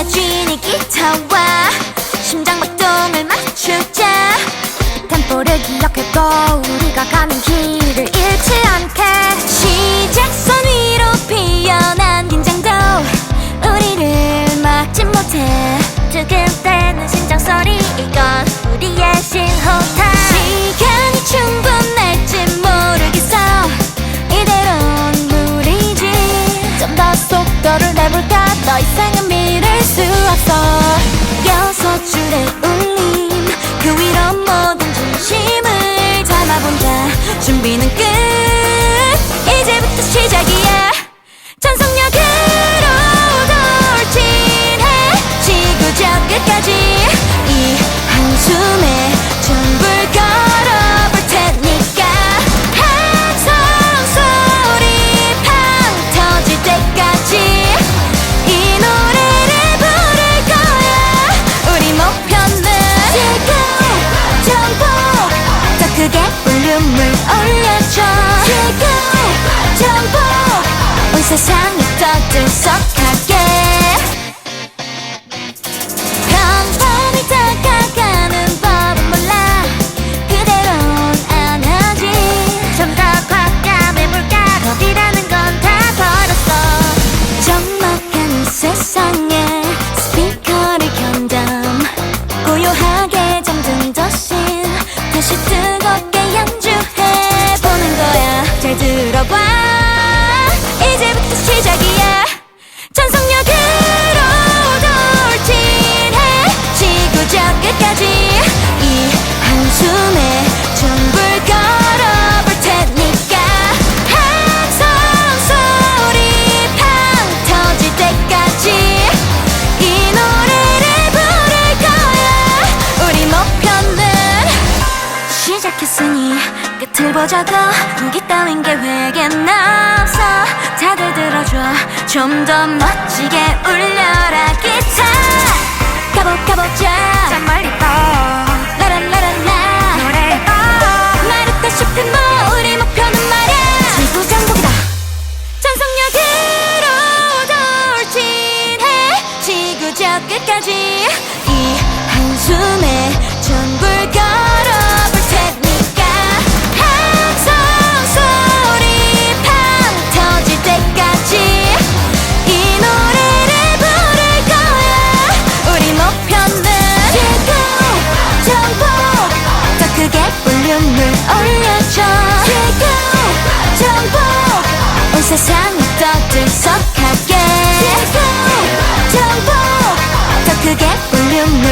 달라지니 기타와 심장박동을 맞추자. 템포를 기억해도 우리가 가는 길을 잃지 않게. 시작선 위로 피어난 긴장도 우리를 막지 못해. 두근대는 심장소리 이건 우리의 이대로는 무리지. 더 이상 끝까지 이 한숨에 전부를 걸어볼 테니까 함성 소리 팡 터질 때까지 이 노래를 부를 거야. 우리 목표는 지금 전복 더 크게 볼륨을 올려줘. 지금 전복 온 세상이 떠들썩 시작했으니 끝을 보자고 인기 따윈 계획엔 없어. 다들 들어줘. 좀 더 멋지게 울려라 기타 가보 가보자. 저 멀리 또 라라라라라. 노래를 또 말했다시피 뭐 우리 목표는 말야. 지구 정복이다. 전속력으로 돌진해. 지구 저 끝까지 이 한숨에 전부를 세상이 떠들썩하게. 지구 정복 더 크게 볼륨을